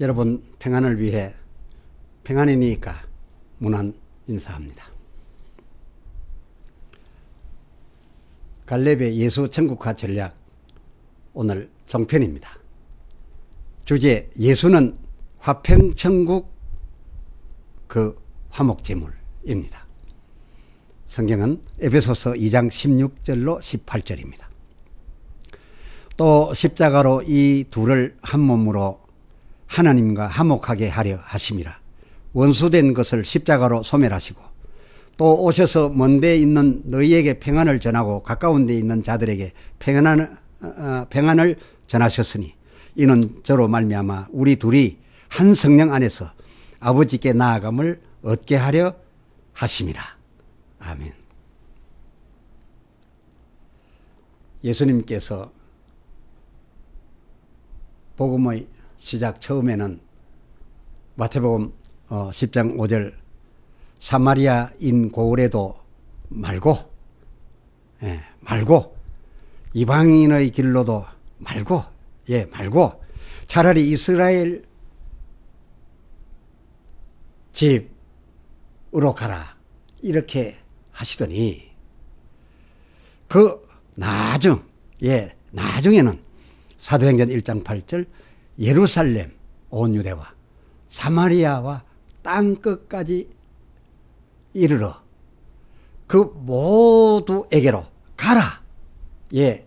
여러분 평안을 위해 평안이니까 문안 인사합니다. 갈렙의 예수 천국화 전략 오늘 종편입니다. 주제 예수는 화평 천국 그 화목 제물입니다. 성경은 에베소서 2장 16절로 18절입니다. 또 십자가로 이 둘을 한 몸으로 하나님과 화목하게 하려 하심이라. 원수된 것을 십자가로 소멸하시고 또 오셔서 먼데 있는 너희에게 평안을 전하고 가까운 데 있는 자들에게 평안을, 어, 평안을 전하셨으니 이는 저로 말미암아 우리 둘이 한 성령 안에서 아버지께 나아감을 얻게 하려 하심이라. 아멘. 예수님께서 복음의 시작 처음에는 마태복음 10장 5절 사마리아인 고을에도 말고 예, 말고 이방인의 길로도 말고 예, 말고 차라리 이스라엘 집으로 가라. 이렇게 하시더니 그 나중 예, 나중에는 사도행전 1장 8절 예루살렘 온 유대와 사마리아와 땅 끝까지 이르러 그 모두에게로 가라. 예,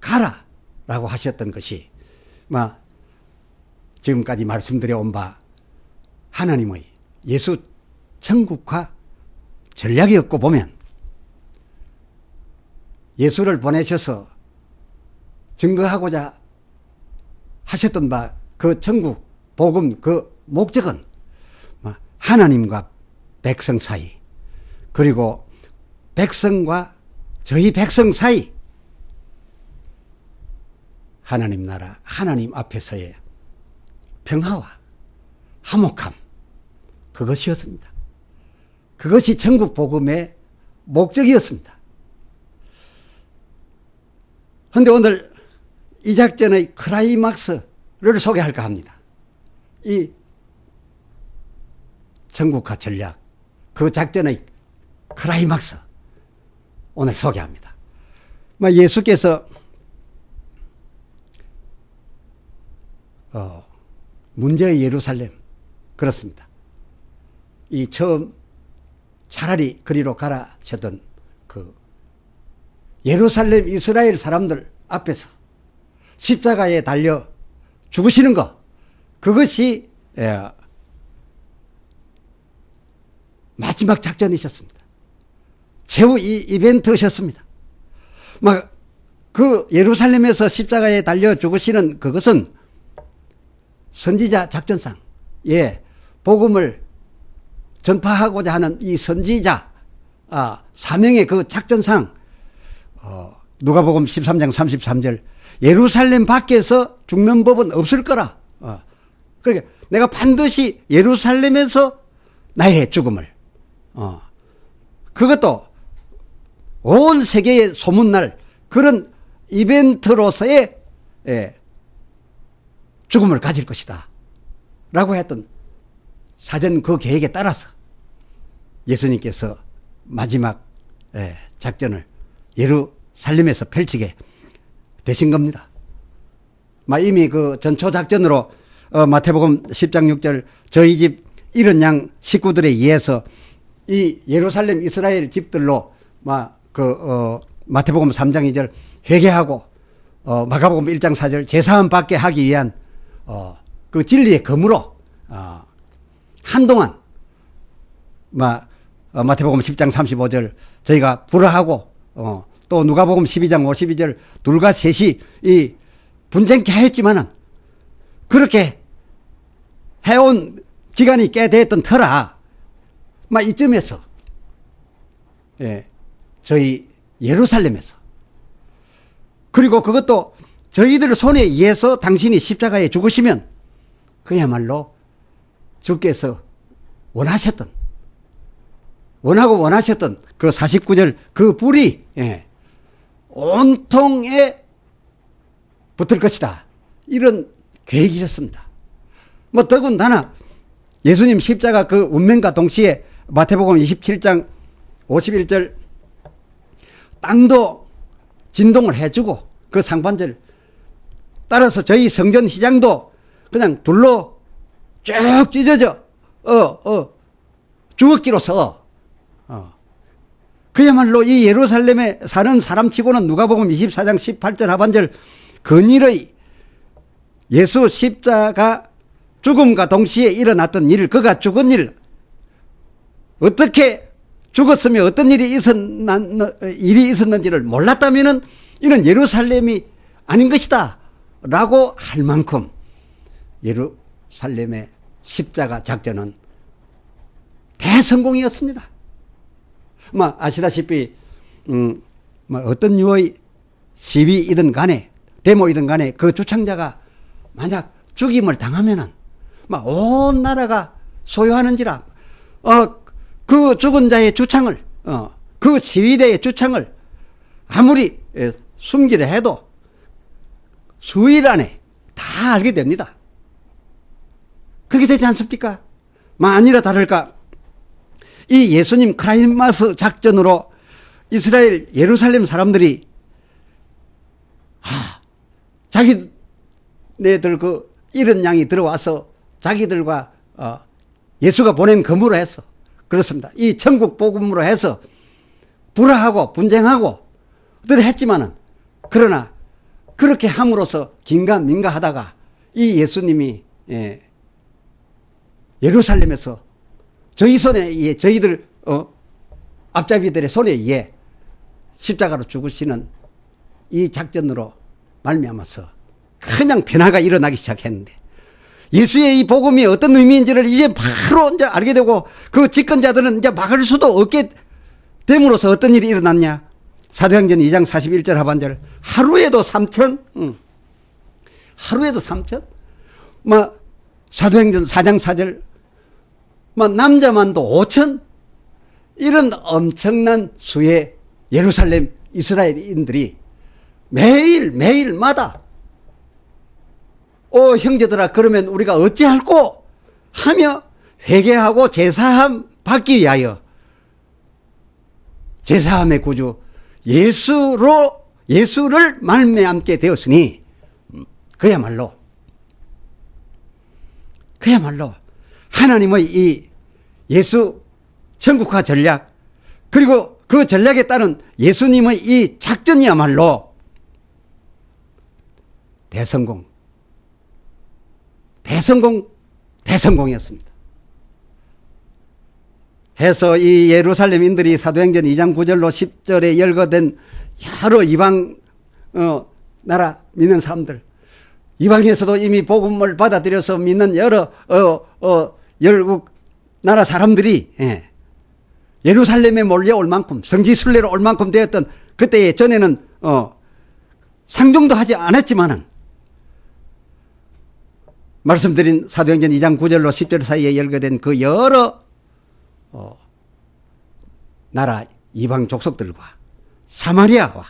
가라. 라고 하셨던 것이, 막, 지금까지 말씀드려 온 바, 하나님의 예수 천국화 전략이었고 보면, 예수를 보내셔서 증거하고자 하셨던 바, 그 천국, 복음, 그 목적은 하나님과 백성 사이, 그리고 백성과 저희 백성 사이, 하나님 나라, 하나님 앞에서의 평화와 화목함, 그것이었습니다. 그것이 천국 복음의 목적이었습니다. 그런데 오늘 이 작전의 크라이막스를 소개할까 합니다. 이 전국화 전략, 그 작전의 크라이막스 오늘 소개합니다. 예수께서 어, 문제의 예루살렘 그렇습니다. 이 처음 차라리 그리로 가라 하셨던 그 예루살렘 이스라엘 사람들 앞에서 십자가에 달려 죽으시는 것 그것이 예, 마지막 작전이셨습니다. 최후 이 이벤트셨습니다. 막, 그 예루살렘에서 십자가에 달려 죽으시는 그것은 선지자 작전상, 예, 복음을 전파하고자 하는 이 선지자, 아, 사명의 그 작전상, 어, 누가복음 13장 33절, 예루살렘 밖에서 죽는 법은 없을 거라. 어, 그러니까 내가 반드시 예루살렘에서 나의 죽음을 어. 그것도 온 세계에 소문날 그런 이벤트로서의 예, 죽음을 가질 것이다. 라고 했던 사전 그 계획에 따라서 예수님께서 마지막 예, 작전을 예루살렘에서 펼치게 되신 겁니다. 이미 그 전초 작전으로 어, 마태복음 10장 6절 저희 집 이런 양 식구들에 의해서 이 예루살렘 이스라엘 집들로 막그 어, 마태복음 3장 2절 회개하고 어, 마가복음 1장 4절 제사함 받게 하기 위한 어, 그 진리의 검으로 어, 한동안 마, 어, 마태복음 10장 35절 저희가 불화하고 어, 또 누가복음 12장 52절 둘과 셋이 이 분쟁케 하였지만은 그렇게 해온 기간이 꽤 됐던 터라 막 이쯤에서 예, 저희 예루살렘에서 그리고 그것도 저희들 손에 의해서 당신이 십자가에 죽으시면 그야말로 주께서 원하셨던 원하고 원하셨던 그 49절 그 불이 예, 온통에 붙을 것이다. 이런 계획이셨습니다. 뭐 더군다나 예수님 십자가 그 운명과 동시에 마태복음 27장 51절 땅도 진동을 해주고 그 상반절 따라서 저희 성전 휘장도 그냥 둘로 쭉 찢어져 어, 어, 주먹기로서 어. 그야말로 이 예루살렘에 사는 사람치고는 누가복음 24장 18절 하반절 근일의 예수 십자가 죽음과 동시에 일어났던 일, 그가 죽은 일, 어떻게 죽었으며 어떤 일이 있었나, 일이 있었는지를 몰랐다면은 이는 예루살렘이 아닌 것이다. 라고 할 만큼 예루살렘의 십자가 작전은 대성공이었습니다. 뭐 아시다시피 음, 뭐 어떤 유의 시위이든 간에 데모이든 간에 그 주창자가 만약 죽임을 당하면은 막 온 나라가 소유하는지라 어 그 죽은 자의 주창을 어 그 시위대의 주창을 아무리 예, 숨기려 해도 수일 안에 다 알게 됩니다. 그게 되지 않습니까? 만이라 다를까 이 예수님 크라이마스 작전으로 이스라엘 예루살렘 사람들이 아, 자기네들 그 이런 양이 들어와서 자기들과 어, 예수가 보낸 검으로 해서 그렇습니다. 이 천국 복음으로 해서 불화하고 분쟁하고 늘 했지만은 그러나 그렇게 함으로써 긴가민가하다가 이 예수님이 예, 예루살렘에서 저희 손에 의해 저희들 어, 앞잡이들의 손에 의해 십자가로 죽으시는 이 작전으로 말미암아서 그냥 변화가 일어나기 시작했는데 예수의 이 복음이 어떤 의미인지를 이제 바로 이제 알게 되고 그 집권자들은 이제 막을 수도 없게 됨으로써 어떤 일이 일어났냐 사도행전 2장 41절 하반절 하루에도 3천 응. 하루에도 3천 뭐 사도행전 4장 4절 뭐 남자만도 5천? 이런 엄청난 수의 예루살렘 이스라엘인들이 매일 매일마다 오 형제들아 그러면 우리가 어찌할꼬? 하며 회개하고 제사함 받기 위하여 제사함의 구주 예수로 예수를 말미암게 되었으니 그야말로 그야말로 하나님의 이 예수 천국화 전략 그리고 그 전략에 따른 예수님의 이 작전이야말로 대성공 대성공 대성공이었습니다. 해서 이 예루살렘인들이 사도행전 2장 9절로 10절에 열거된 여러 이방 어, 나라 믿는 사람들 이방에서도 이미 복음을 받아들여서 믿는 여러 어, 어, 열국 나라 사람들이 예, 예루살렘에 몰려올 만큼 성지 순례로 올 만큼 되었던 그때 전에는 어, 상종도 하지 않았지만은 말씀드린 사도행전 2장 9절로 10절 사이에 열거된 그 여러 어, 나라 이방 족속들과 사마리아와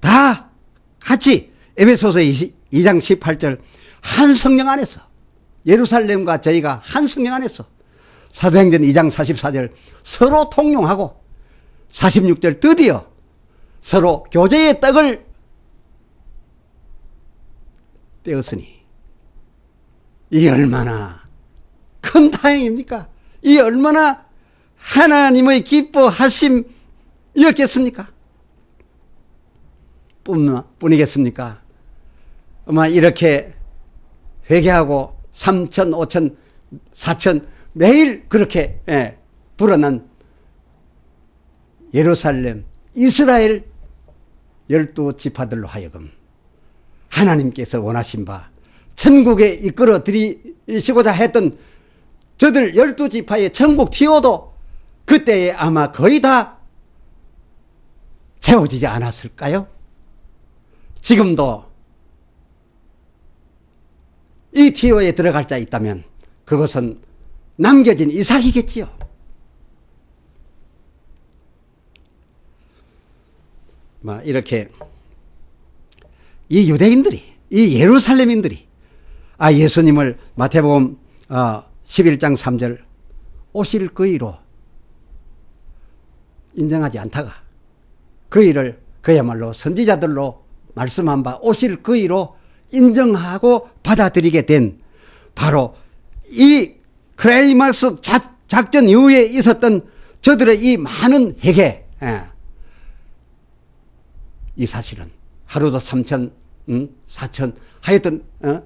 다 같이 에베소서 2장 18절 한 성령 안에서 예루살렘과 저희가 한 성령 안에서 사도행전 2장 44절 서로 통용하고 46절 드디어 서로 교제의 떡을 떼었으니 이 얼마나 큰 다행입니까? 이 얼마나 하나님의 기뻐하심이었겠습니까? 뿐, 뿐이겠습니까? 아마 이렇게 회개하고 3천, 5천, 4천 매일 그렇게 예, 불어난 예루살렘, 이스라엘 열두 지파들로 하여금 하나님께서 원하신 바 천국에 이끌어 들이시고자 했던 저들 열두 지파의 천국 티오도 그때에 아마 거의 다 채워지지 않았을까요? 지금도 이 티오에 들어갈 자 있다면 그것은 남겨진 이삭이겠지요. 막 이렇게 이 유대인들이 이 예루살렘인들이 아 예수님을 마태복음 어, 11장 3절 오실 그 이로 인정하지 않다가 그 일을 그야말로 선지자들로 말씀한 바 오실 그 이로 인정하고 받아들이게 된 바로 이 크레이마스 작- 작전 이후에 있었던 저들의 이 많은 회개 예. 이 사실은 하루도 3천, 음, 4천, 하여튼 어?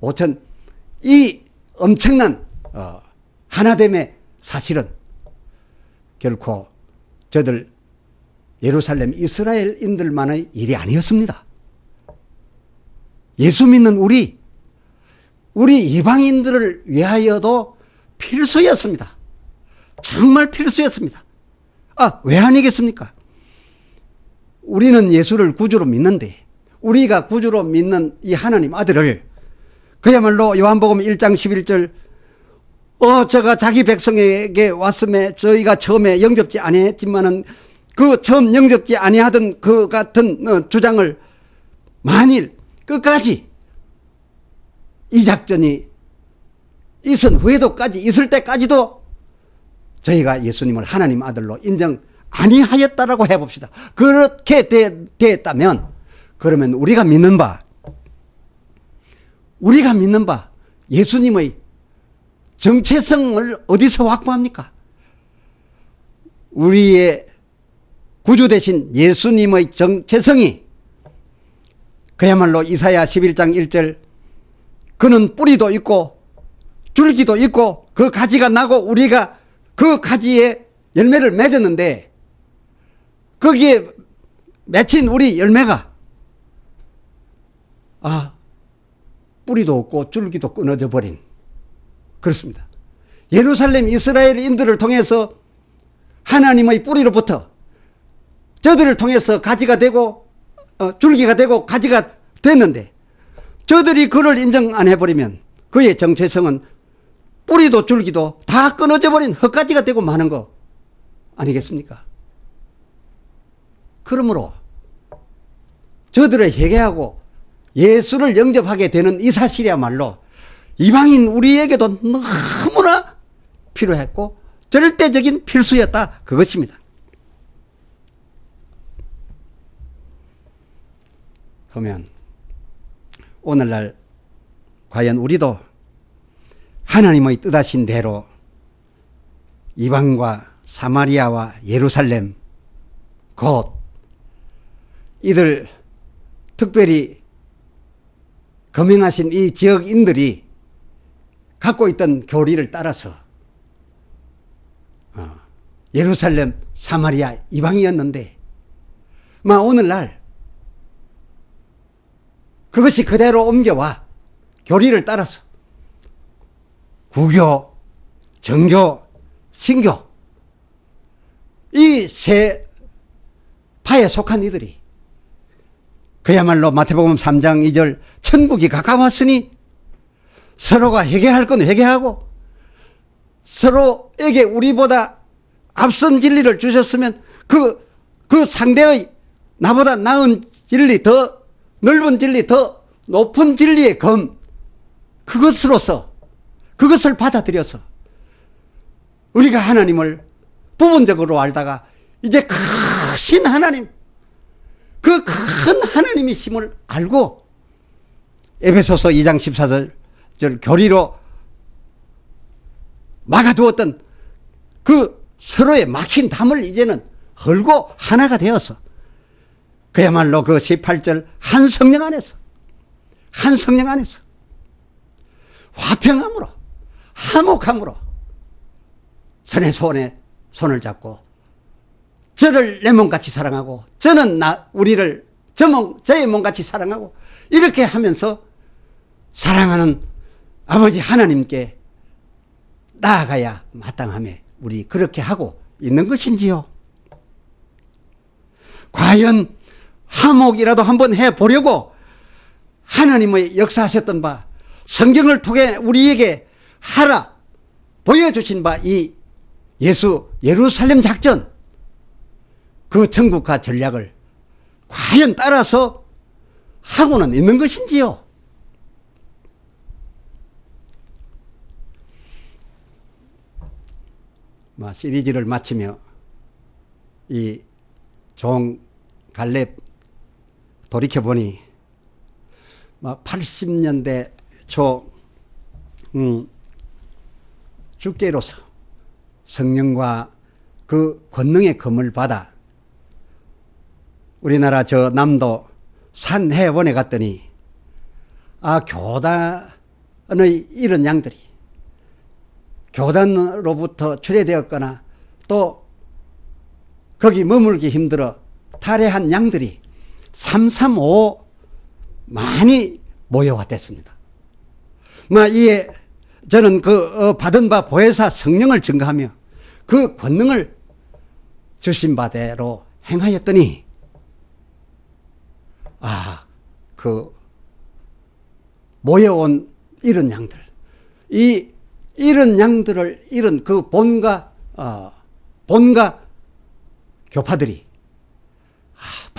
5천 이 엄청난 어, 하나됨의 사실은 결코 저들 예루살렘 이스라엘인들만의 일이 아니었습니다. 예수 믿는 우리, 우리 이방인들을 위하여도 필수였습니다. 정말 필수였습니다. 아, 왜 아니겠습니까? 우리는 예수를 구주로 믿는데 우리가 구주로 믿는 이 하나님 아들을 그야말로 요한복음 1장 11절 어 저가 자기 백성에게 왔음에 저희가 처음에 영접지 아니했지만은 그 처음 영접지 아니하던 그 같은 어, 주장을 만일 끝까지 이 작전이 있은 후에도까지 있을 때까지도 저희가 예수님을 하나님 아들로 인정 아니하였다라고 해봅시다. 그렇게 되, 됐다면 그러면 우리가 믿는 바 우리가 믿는 바 예수님의 정체성을 어디서 확보합니까? 우리의 구주 되신 예수님의 정체성이 그야말로 이사야 11장 1절 그는 뿌리도 있고 줄기도 있고 그 가지가 나고 우리가 그 가지에 열매를 맺었는데 거기에 맺힌 우리 열매가 아 뿌리도 없고 줄기도 끊어져 버린 그렇습니다. 예루살렘 이스라엘인들을 통해서 하나님의 뿌리로부터 저들을 통해서 가지가 되고 어, 줄기가 되고 가지가 됐는데 저들이 그를 인정 안 해버리면 그의 정체성은 뿌리도 줄기도 다 끊어져 버린 흙가지가 되고 마는 거 아니겠습니까? 그러므로 저들을 회개하고 예수를 영접하게 되는 이 사실이야말로 이방인 우리에게도 너무나 필요했고 절대적인 필수였다 그것입니다. 그러면 오늘날 과연 우리도 하나님의 뜻하신 대로 이방과 사마리아와 예루살렘 곧 이들 특별히 거명하신 이 지역인들이 갖고 있던 교리를 따라서 어, 예루살렘, 사마리아 이방이었는데 마 오늘날 그것이 그대로 옮겨와 교리를 따라서 구교, 정교, 신교 이 세 파에 속한 이들이 그야말로 마태복음 3장 2절 천국이 가까웠으니 서로가 회개할 건 회개하고 서로에게 우리보다 앞선 진리를 주셨으면 그, 그 상대의 나보다 나은 진리 더 넓은 진리 더 높은 진리의 검 그것으로서 그것을 받아들여서 우리가 하나님을 부분적으로 알다가 이제 크신 하나님 그 큰 하나님이심을 알고 에베소서 2장 14절 교리로 막아두었던 그 서로의 막힌 담을 이제는 헐고 하나가 되어서 그야말로 그 18절 한 성령 안에서 한 성령 안에서 화평함으로 화목함으로 선의 손에 손을 잡고 저를 내 몸같이 사랑하고 저는 나 우리를 저 몸, 저의 몸같이 사랑하고 이렇게 하면서 사랑하는 아버지 하나님께 나아가야 마땅함에 우리 그렇게 하고 있는 것인지요? 과연 한목이라도 한번 해 보려고 하나님의 역사하셨던 바 성경을 통해 우리에게 하라 보여주신 바 이 예수 예루살렘 작전 그 전국화 전략을 과연 따라서 하고는 있는 것인지요? 시리즈를 마치며 이 종 갈렙 돌이켜 보니 막 80년대 초 음, 주께로서 성령과 그 권능의 검을 받아 우리나라 저 남도 산해원에 갔더니 아 교단의 이런 양들이 교단으로부터 출애되었거나 또 거기 머물기 힘들어 탈애한 양들이 335 많이 모여왔댔습니다. 뭐 이에 저는 그 어, 받은 바 보혜사 성령을 증거하며 그 권능을 주신 바대로 행하였더니 아 그 모여온 이런 양들 이 이런 양들을 이런 그 본가 어, 본가 교파들이 아,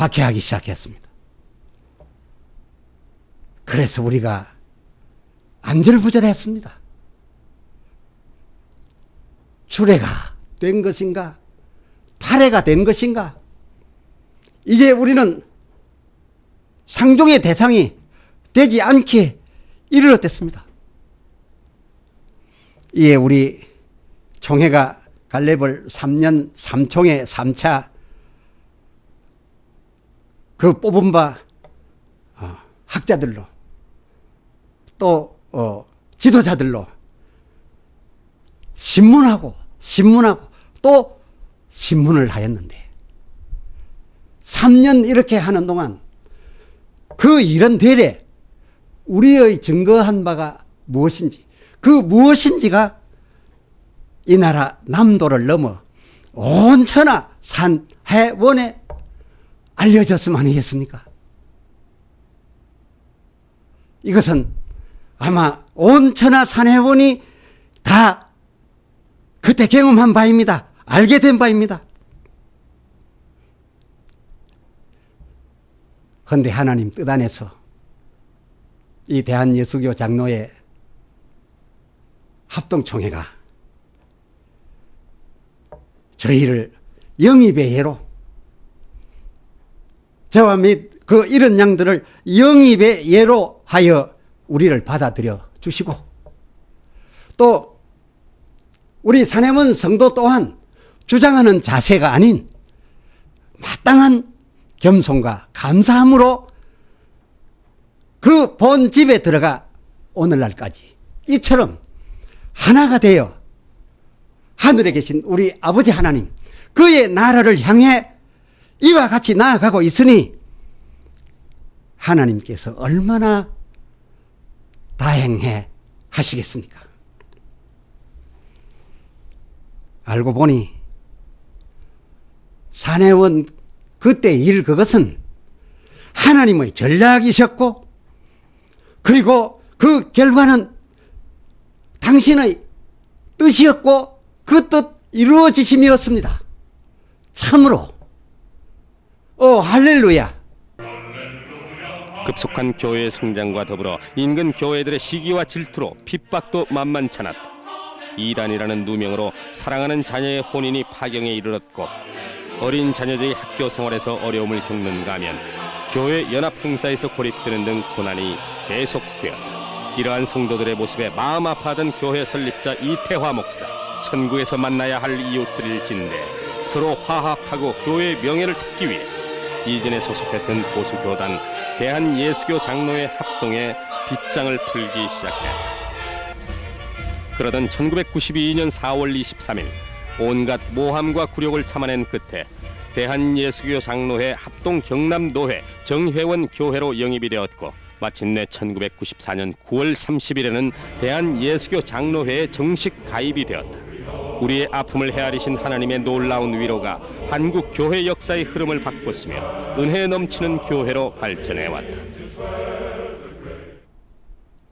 박해하기 시작했습니다. 그래서 우리가 안절부절했습니다. 출애가 된 것인가? 탈애가 된 것인가? 이제 우리는 상종의 대상이 되지 않게 이르렀댔습니다. 이에 우리 총회가 갈렙을 3년 3총회 3차 그 뽑은 바 어, 학자들로 또 어, 지도자들로 신문하고 신문하고 또 신문을 하였는데 3년 이렇게 하는 동안 그 일은 되레 우리의 증거한 바가 무엇인지 그 무엇인지가 이 나라 남도를 넘어 온 천하 산 해원에 알려졌으면 아니겠습니까? 이것은 아마 온 천하 산해원이 다 그때 경험한 바입니다. 알게 된 바입니다. 헌데 하나님 뜻 안에서 이 대한예수교 장로의 합동총회가 저희를 영입의 예로 저와 및 그 이런 양들을 영입의 예로 하여 우리를 받아들여 주시고 또 우리 사내문 성도 또한 주장하는 자세가 아닌 마땅한 겸손과 감사함으로 그 본 집에 들어가 오늘날까지 이처럼 하나가 되어 하늘에 계신 우리 아버지 하나님 그의 나라를 향해 이와 같이 나아가고 있으니 하나님께서 얼마나 다행해 하시겠습니까? 알고 보니 사내원 그때 일 그것은 하나님의 전략이셨고 그리고 그 결과는 당신의 뜻이었고 그 뜻 이루어지심이었습니다. 참으로 어 할렐루야 급속한 교회의 성장과 더불어 인근 교회들의 시기와 질투로 핍박도 만만찮았다. 이단이라는 누명으로 사랑하는 자녀의 혼인이 파경에 이르렀고 어린 자녀들이 학교 생활에서 어려움을 겪는가 하면 교회 연합 행사에서 고립되는 등 고난이 계속되었다. 이러한 성도들의 모습에 마음 아파하던 교회 설립자 이태화 목사 천국에서 만나야 할 이웃들을 진대 서로 화합하고 교회의 명예를 찾기 위해 이전에 소속했던 보수 교단 대한예수교 장로회 합동에 빗장을 풀기 시작했다. 그러던 1992년 4월 23일 온갖 모함과 굴욕을 참아낸 끝에 대한예수교 장로회 합동 경남 노회 정회원 교회로 영입이 되었고 마침내 1994년 9월 30일에는 대한예수교 장로회에 정식 가입이 되었다. 우리의 아픔을 헤아리신 하나님의 놀라운 위로가 한국 교회 역사의 흐름을 바꿨으며 은혜 넘치는 교회로 발전해 왔다.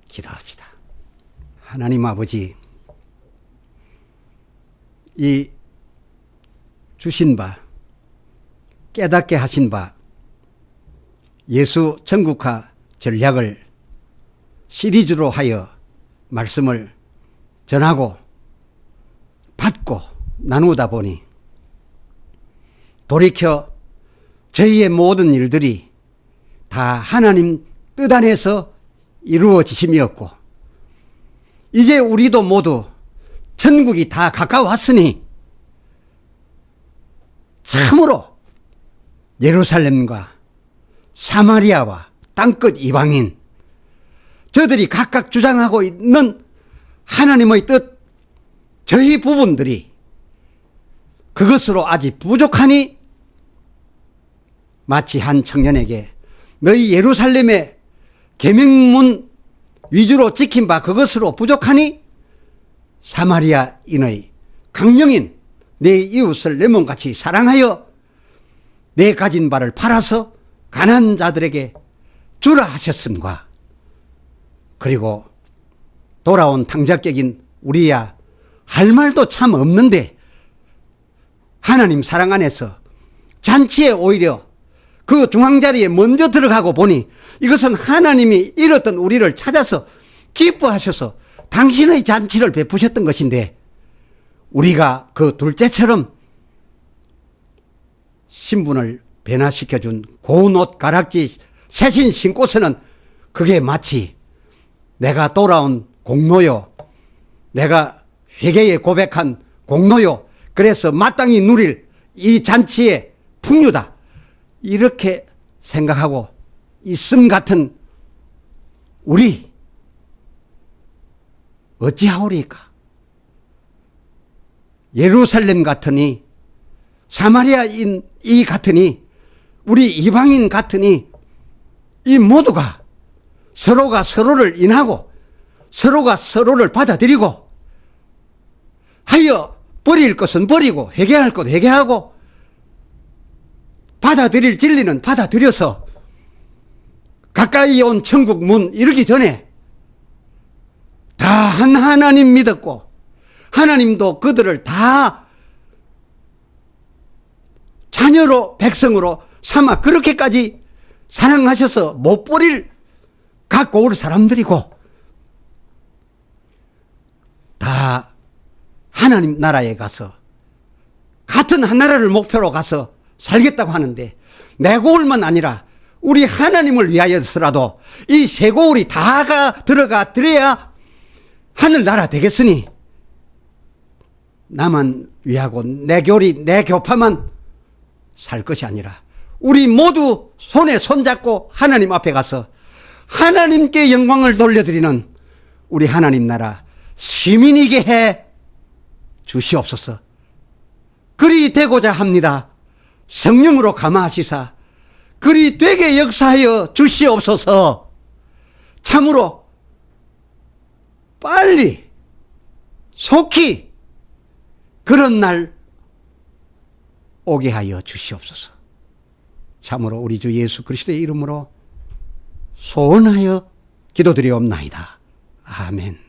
기도합시다. 하나님 아버지, 이 주신 바, 깨닫게 하신 바, 예수 전국화 전략을 시리즈로 하여 말씀을 전하고 받고 나누다 보니 돌이켜 저희의 모든 일들이 다 하나님 뜻 안에서 이루어지심이었고 이제 우리도 모두 천국이 다 가까웠으니 참으로 예루살렘과 사마리아와 땅끝 이방인 저들이 각각 주장하고 있는 하나님의 뜻 저희 부분들이 그것으로 아직 부족하니 마치 한 청년에게 너희 예루살렘의 계명문 위주로 지킨 바 그것으로 부족하니 사마리아인의 강령인 내 이웃을 내 몸같이 사랑하여 내 가진 바를 팔아서 가난한 자들에게 주라 하셨음과 그리고 돌아온 탕자격인 우리야 할 말도 참 없는데 하나님 사랑 안에서 잔치에 오히려 그 중앙자리에 먼저 들어가고 보니 이것은 하나님이 잃었던 우리를 찾아서 기뻐하셔서 당신의 잔치를 베푸셨던 것인데 우리가 그 둘째처럼 신분을 변화시켜준 고운 옷 가락지 새신 신고서는 그게 마치 내가 돌아온 공로요. 내가 회개에 고백한 공로요. 그래서 마땅히 누릴 이 잔치의 풍류다. 이렇게 생각하고 있음 같은 우리 어찌하오리까? 예루살렘 같으니 사마리아인 이 같으니 우리 이방인 같으니 이 모두가 서로가 서로를 인하고 서로가 서로를 받아들이고 하여 버릴 것은 버리고 회개할 것 회개하고 받아들일 진리는 받아들여서 가까이 온 천국 문 이르기 전에 다 한 하나님 믿었고 하나님도 그들을 다 자녀로 백성으로 삼아 그렇게까지 사랑하셔서 못 버릴 갖고 올 사람들이고 다 하나님 나라에 가서 같은 하나라를 목표로 가서 살겠다고 하는데 내 고울만 아니라 우리 하나님을 위하여서라도 이 세 고울이 다가 들어가 들어야 하늘 나라 되겠으니 나만 위하고 내 교리 내 교파만 살 것이 아니라 우리 모두 손에 손잡고 하나님 앞에 가서 하나님께 영광을 돌려드리는 우리 하나님 나라 시민이게 해 주시옵소서. 그리 되고자 합니다. 성령으로 감화하시사 그리 되게 역사하여 주시옵소서. 참으로 빨리 속히 그런 날 오게 하여 주시옵소서. 참으로 우리 주 예수 그리스도의 이름으로 소원하여 기도드리옵나이다. 아멘.